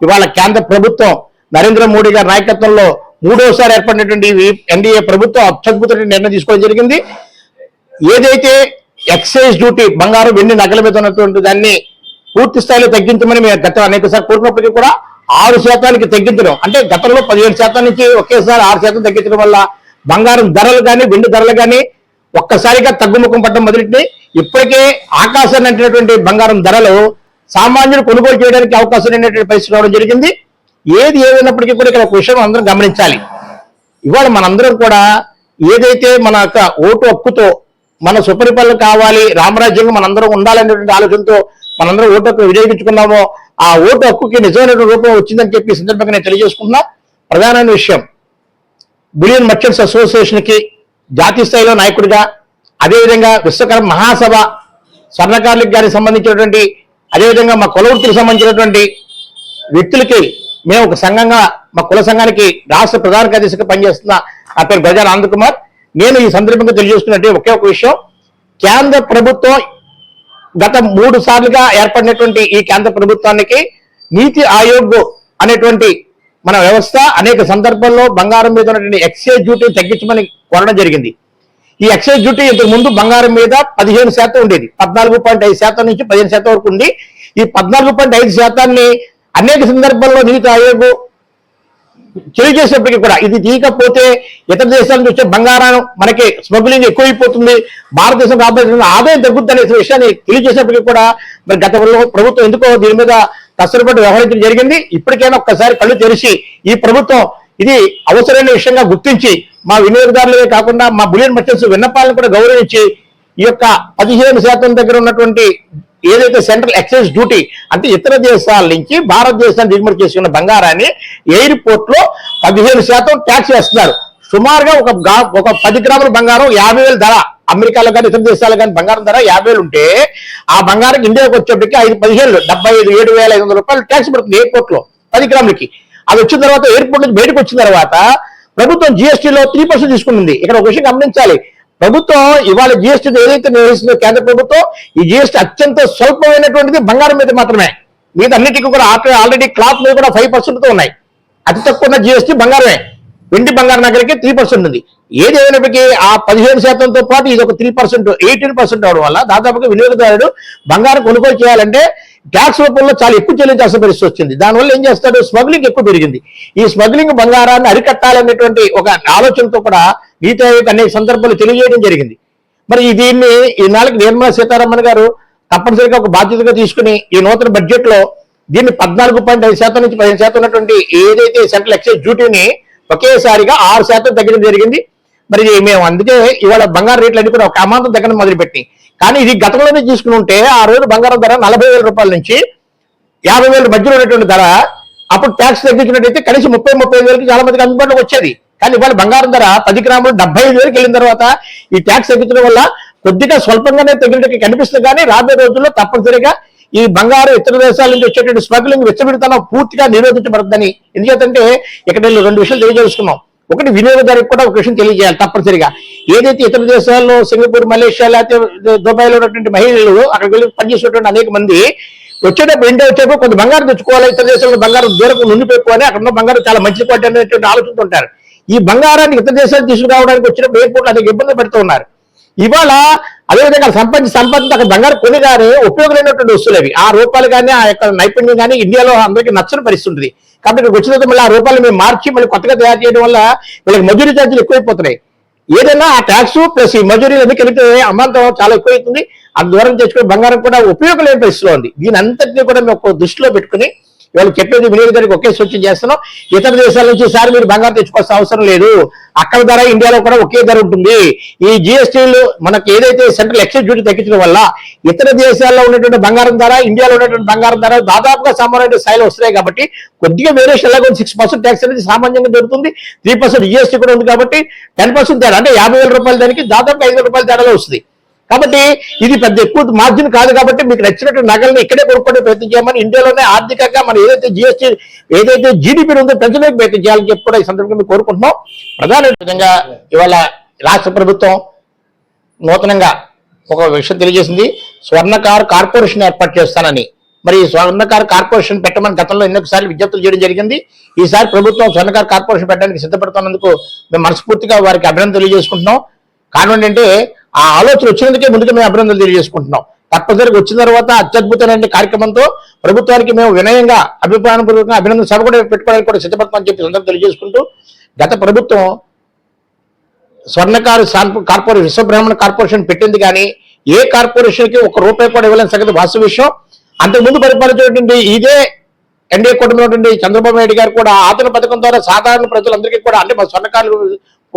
ఇవాళ కేంద్ర ప్రభుత్వం నరేంద్ర మోడీ గారి నాయకత్వంలో మూడోసారి ఏర్పడినటువంటి ఎన్డీఏ ప్రభుత్వం అత్యద్భుతమైన నిర్ణయం తీసుకోవడం జరిగింది. ఏదైతే ఎక్సైజ్ డ్యూటీ బంగారం వెండి నగల మీద ఉన్నటువంటి దాన్ని పూర్తి స్థాయిలో తగ్గించమని మేము గత అనేక సార్లు కోరినప్పటికీ కూడా ఆరు శాతానికి తగ్గించడం అంటే గతంలో పదిహేడు శాతం నుంచి ఒకేసారి ఆరు శాతం తగ్గించడం వల్ల బంగారం ధరలు కానీ వెండి ధరలు కానీ ఒక్కసారిగా తగ్గుముఖం పడడం మొదలెట్టి ఇప్పటికే ఆకాశాన్ని అంటినటువంటి బంగారం ధరలు సామాన్యులు కొనుగోలు చేయడానికి అవకాశం లేనటువంటి పరిస్థితి రావడం జరిగింది. ఏది ఏదైనప్పటికీ కూడా ఇక్కడ ఒక విషయం అందరం గమనించాలి. ఇవాళ మనందరం కూడా ఏదైతే మన యొక్క ఓటు హక్కుతో మన సుపరిపాలన కావాలి రామరాజ్యంగా మనందరం ఉండాలనేటువంటి ఆలోచనతో మనందరం ఓటు హక్కు వినియోగించుకున్నామో ఆ ఓటు హక్కుకి నిజమైన రూపం వచ్చిందని చెప్పి సందర్భంగా నేను తెలియజేసుకున్నా ప్రధానమైన విషయం బులియన్ మర్చెంట్స్ అసోసియేషన్కి జాతీయ స్థాయిలో నాయకుడిగా అదేవిధంగా విశ్వకర్మ మహాసభ స్వర్ణకారులకు గారికి సంబంధించినటువంటి అదేవిధంగా మా కులవృత్తికి సంబంధించినటువంటి వ్యక్తులకి మేము ఒక సంఘంగా మా కుల సంఘానికి రాష్ట్ర ప్రధాన కార్యదర్శిగా పనిచేస్తున్న నా పేరు గజాల ఆనంద్కుమార్ నేను ఈ సందర్భంగా తెలియజేస్తున్నట్టు ఒకే ఒక విషయం. కేంద్ర ప్రభుత్వం గత మూడు సార్లుగా ఏర్పడినటువంటి ఈ కేంద్ర ప్రభుత్వానికి నీతి ఆయోగ్ అనేటువంటి మన వ్యవస్థ అనేక సందర్భాల్లో బంగారం మీద ఉన్నటువంటి ఎక్సైజ్ డ్యూటీ తగ్గించమని కోరడం జరిగింది. ఈ ఎక్సైజ్ డ్యూటీ ఇంతకు ముందు బంగారం మీద పదిహేను శాతం ఉండేది. పద్నాలుగు పాయింట్ ఐదు శాతం నుంచి పదిహేను శాతం వరకు ఉంది. ఈ పద్నాలుగు పాయింట్ ఐదు శాతాన్ని అనేక సందర్భాల్లో నీతి ఆయోగ్ తెలియజేసినప్పటికీ కూడా ఇది తీయకపోతే ఇతర దేశాల నుంచి వచ్చే బంగారం మనకి స్మగ్లింగ్ ఎక్కువైపోతుంది. భారతదేశం రాబోతున్న ఆదాయం తగ్గుద్ది అనే విషయాన్ని తెలియజేసినప్పటికీ కూడా మరి గత ప్రభుత్వం ఎందుకో దీని మీద కష్టపడి వ్యవహరించడం జరిగింది. ఇప్పటికైనా ఒక్కసారి కళ్ళు తెరిచి ఈ ప్రభుత్వం ఇది అవసరమైన విషయంగా గుర్తించి మా వినియోగదారులే కాకుండా మా బులియన్ మర్చెంట్స్ విన్నపాలను కూడా గౌరవించి ఈ యొక్క పదిహేను శాతం దగ్గర ఉన్నటువంటి ఏదైతే సెంట్రల్ ఎక్సైజ్ డ్యూటీ అంటే ఇతర దేశాల నుంచి భారతదేశాన్ని దిగుమతి చేసుకున్న బంగారాన్ని ఎయిర్పోర్ట్లో పదిహేను శాతం ట్యాక్స్ వేస్తున్నారు. సుమారుగా ఒక ఒక పది గ్రాముల బంగారం యాభై వేల ధర. అమెరికాలో కానీ ఇతర దేశాల్లో కానీ బంగారం ధర యాభై వేలు ఉంటే ఆ బంగారం ఇండియాకి వచ్చేప్పటికి ఐదు పదిహేను డెబ్బై ఐదు ఏడు వేల ఐదు వందల రూపాయలు ట్యాక్స్ పడుతుంది ఎయిర్పోర్ట్లో పది గ్రాములకి. అది వచ్చిన తర్వాత ఎయిర్పోర్ట్ నుంచి బయటకు వచ్చిన తర్వాత ప్రభుత్వం జిఎస్టీలో త్రీ పర్సెంట్ తీసుకుంటుంది. ఇక్కడ ఒక విషయం గమనించాలి. ప్రభుత్వం ఇవాళ జిఎస్టీ ఏదైతే నిర్వహిస్తుందో కేంద్ర ప్రభుత్వం ఈ జిఎస్టీ అత్యంత స్వల్పమైనటువంటిది బంగారం మీద మాత్రమే. మీద అన్నిటికీ కూడా ఆల్రెడీ క్లాత్ మీద కూడా ఫైవ్ పర్సెంట్తో ఉన్నాయి. అతి తక్కువ ఉన్న జిఎస్టీ బంగారమే. వెండి బంగారం నగరికి త్రీ పర్సెంట్ ఉంది. ఏది ఏమైనప్పటికీ ఆ పదిహేను శాతంతో పాటు ఇది ఒక త్రీ పర్సెంట్ ఎయిటీన్ పర్సెంట్ అవడం వల్ల దాదాపుగా వినియోగదారుడు బంగారం కొనుగోలు చేయాలంటే ట్యాక్స్ రూపంలో చాలా ఎక్కువ చెల్లించాల్సిన పరిస్థితి వచ్చింది. దానివల్ల ఏం చేస్తాడు? స్మగ్లింగ్ ఎక్కువ పెరిగింది. ఈ స్మగ్లింగ్ బంగారాన్ని అరికట్టాలనేటువంటి ఒక ఆలోచనతో కూడా నీతి ఆయోగ్ అనేక సందర్భాలు తెలియజేయడం జరిగింది. మరి దీన్ని ఈ నిర్మలా సీతారామన్ గారు తప్పనిసరిగా ఒక బాధ్యతగా తీసుకుని ఈ నూతన బడ్జెట్లో దీన్ని పద్నాలుగు పాయింట్ ఐదు శాతం నుంచి పదిహేను శాతం ఉన్నటువంటి ఏదైతే సెంట్రల్ ఎక్సైజ్ డ్యూటీని ఒకేసారిగా ఆరు శాతం తగ్గడం జరిగింది. మరి మేము అందుకే ఇవాళ బంగారు రేట్లు అన్ని కూడా ఒక అమాంతం దగ్గర మొదలుపెట్టి కానీ ఇది గతంలోనే తీసుకుని ఉంటే ఆ రోజు బంగారం ధర నలభై వేల రూపాయల నుంచి యాభై వేల మధ్యలో ఉన్నటువంటి ధర అప్పుడు ట్యాక్స్ తగ్గించినట్టయితే కనీసం ముప్పై ముప్పై వేలకి చాలా మందికి అందుబాటులోకి వచ్చేది. కానీ ఇవాళ బంగారం ధర పది గ్రాములు డెబ్బై ఐదు వేలకు వెళ్ళిన తర్వాత ఈ ట్యాక్స్ తగ్గించడం వల్ల కొద్దిగా స్వల్పంగానే తగ్గినట్టు కనిపిస్తుంది. కానీ రాబోయే రోజుల్లో తప్పనిసరిగా ఈ బంగారు ఇతర దేశాల నుంచి వచ్చేటువంటి స్మగ్లింగ్ వెచ్చబెడతానో పూర్తిగా నిరోధించబడుతుందని. ఎందుకంటే ఇక్కడ నేను రెండు విషయాలు తెలియజేసుకున్నాం. ఒకటి వినియోగదారులకు కూడా ఒక విషయం తెలియజేయాలి తప్పనిసరిగా. ఏదైతే ఇతర దేశాల్లో సింగపూర్ మలేషియా లేకపోతే దుబాయ్లో ఉన్నటువంటి మహిళలు అక్కడికి వెళ్ళి పనిచేసినటువంటి అనేక మంది వచ్చేటప్పుడు ఇండియా వచ్చేటప్పుడు కొంత బంగారం తెచ్చుకోవాలి ఇతర దేశాల్లో బంగారం దూరం నుండిపోయి అక్కడ ఉన్న బంగారం చాలా మంచి క్వాలిటీ అనేటువంటి ఆలోచనతో ఈ బంగారాన్ని ఇతర దేశాలు తీసుకురావడానికి వచ్చినప్పుడు ఎయిర్పోర్ట్ అనేక ఇబ్బందులు పెడుతూ ఉన్నారు. ఇవాళ అదేవిధంగా సంపాదించి సంపాదించి అక్కడ బంగారు కొని కానీ ఉపయోగమైనటువంటి వస్తువులు అవి ఆ రూపాయలు కానీ ఆ యొక్క నైపుణ్యం కానీ ఇండియాలో అందరికీ నచ్చని పరిస్థితి ఉంటుంది కాబట్టి ఇక్కడికి వచ్చిన తర్వాత మళ్ళీ ఆ రూపాయలు మేము మార్చి మళ్ళీ కొత్తగా తయారు చేయడం వల్ల వీళ్ళకి మజూరీ ఛార్జీలు ఎక్కువైపోతున్నాయి. ఏదైనా ఆ ట్యాక్స్ ప్లస్ ఈ మజూరీలు అన్ని కలిపితే అమాంతం చాలా ఎక్కువైతుంది. అది దూరం తెచ్చుకుని బంగారం కూడా ఉపయోగం లేని పరిస్థితిలో ఉంది. దీని అంతటినీ కూడా మేము దృష్టిలో పెట్టుకుని వాళ్ళు చెప్పేది వినియోగదారికి ఒకే సూచన చేస్తున్నాం. ఇతర దేశాల నుంచి సార్ మీరు బంగారం తెచ్చుకోవాల్సిన అవసరం లేదు. అక్కడ ధర ఇండియాలో కూడా ఒకే ధర ఉంటుంది. ఈ జిఎస్టీలు మనకి ఏదైతే సెంట్రల్ ఎక్సైజ్ డ్యూటీ తగ్గించడం వల్ల ఇతర దేశాల్లో ఉన్నటువంటి బంగారం ధర ఇండియాలో ఉన్నటువంటి బంగారం ధర దాదాపుగా సమానమైన స్థాయిలో వస్తున్నాయి కాబట్టి కొద్దిగా వేరియేషన్ ఎలాగో సిక్స్ పర్సెంట్ ట్యాక్స్ అనేది సామాన్యంగా దొరుకుతుంది. త్రీ పర్సెంట్ జిఎస్టీ కూడా ఉంది కాబట్టి టెన్ పర్సెంట్ తేడా అంటే యాభై వేల రూపాయల దానికి దాదాపు ఐదు వేల రూపాయల తేడాలో వస్తుంది. కాబట్టి ఇది పెద్ద ఎక్కువ మార్జిన్ కాదు కాబట్టి మీకు నచ్చినట్టు నగల్ని ఇక్కడే కొనుక్కోవడం ప్రయత్నం చేయమని ఇండియాలోనే ఆర్థికంగా మనం ఏదైతే జిఎస్టీ ఏదైతే జీడిపి ఉందో పెంచడానికి ప్రయత్నం చేయాలని చెప్పి కూడా ఈ సందర్భంగా మేము కోరుకుంటున్నాం. ప్రధాన విధంగా ఇవాళ రాష్ట్ర ప్రభుత్వం నూతనంగా ఒక విషయం తెలియజేసింది. స్వర్ణకార్ కార్పొరేషన్ ఏర్పాటు చేస్తానని. మరి స్వర్ణకార్ కార్పొరేషన్ పెట్టమని గతంలో ఎన్నోసార్లు విజ్ఞప్తులు చేయడం జరిగింది. ఈసారి ప్రభుత్వం స్వర్ణకార్ కార్పొరేషన్ పెట్టడానికి సిద్ధపడుతున్నందుకు మేము మనస్ఫూర్తిగా వారికి అభినందనలు తెలియజేసుకుంటున్నాం. కారణం ఏంటంటే ఆ ఆలోచన వచ్చినందుకే ముందుగా మేము అభినందనలు తెలియజేసుకుంటున్నాం. తప్పనిసరిగా వచ్చిన తర్వాత అత్యద్భుతమైన కార్యక్రమంతో ప్రభుత్వానికి మేము వినయంగా అభిప్రాయపూర్వకంగా అభినందన సభ కూడా పెట్టుకోవడానికి కూడా సిద్ధపడతామని చెప్పి సందర్భం తెలియజేసుకుంటూ గత ప్రభుత్వం స్వర్ణకారు కార్పొరేషన్ విశ్వబ్రాహ్మణ కార్పొరేషన్ పెట్టింది కానీ ఏ కార్పొరేషన్కి ఒక రూపాయి కూడా ఇవ్వలేని సంగతి వాస్తవ విషయం. అంతకుముందు పరిపాలించినటువంటి ఇదే ఎన్డీఏ కుటుంబంలో చంద్రబాబు నాయుడు గారు కూడా ఆతన పథకం ద్వారా సాధారణ ప్రజలందరికీ కూడా అంటే మా స్వర్ణకారు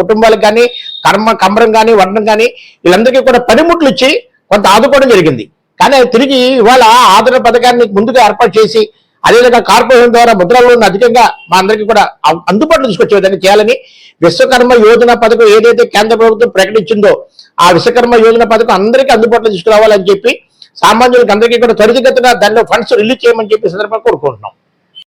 కుటుంబాలకు కానీ కర్మ కమరం కానీ వర్ణం కానీ వీళ్ళందరికీ కూడా పనిముట్లు ఇచ్చి కొంత ఆదుకోవడం జరిగింది. కానీ తిరిగి ఇవాళ ఆదరణ పథకాన్ని ముందుగా ఏర్పాటు చేసి అదేవిధంగా కార్పొరేషన్ ద్వారా ముద్రలో అధికంగా మా అందరికీ కూడా అందుబాటులో తీసుకొచ్చే విధంగా చేయాలని విశ్వకర్మ యోజన పథకం ఏదైతే కేంద్ర ప్రభుత్వం ప్రకటించిందో ఆ విశ్వకర్మ యోజన పథకం అందరికీ అందుబాటులో తీసుకురావాలని చెప్పి సామాన్యులకు అందరికీ కూడా త్వరితగతిన దానిలో ఫండ్స్ రిలీజ్ చేయమని చెప్పి సందర్భంగా కోరుకుంటున్నాం.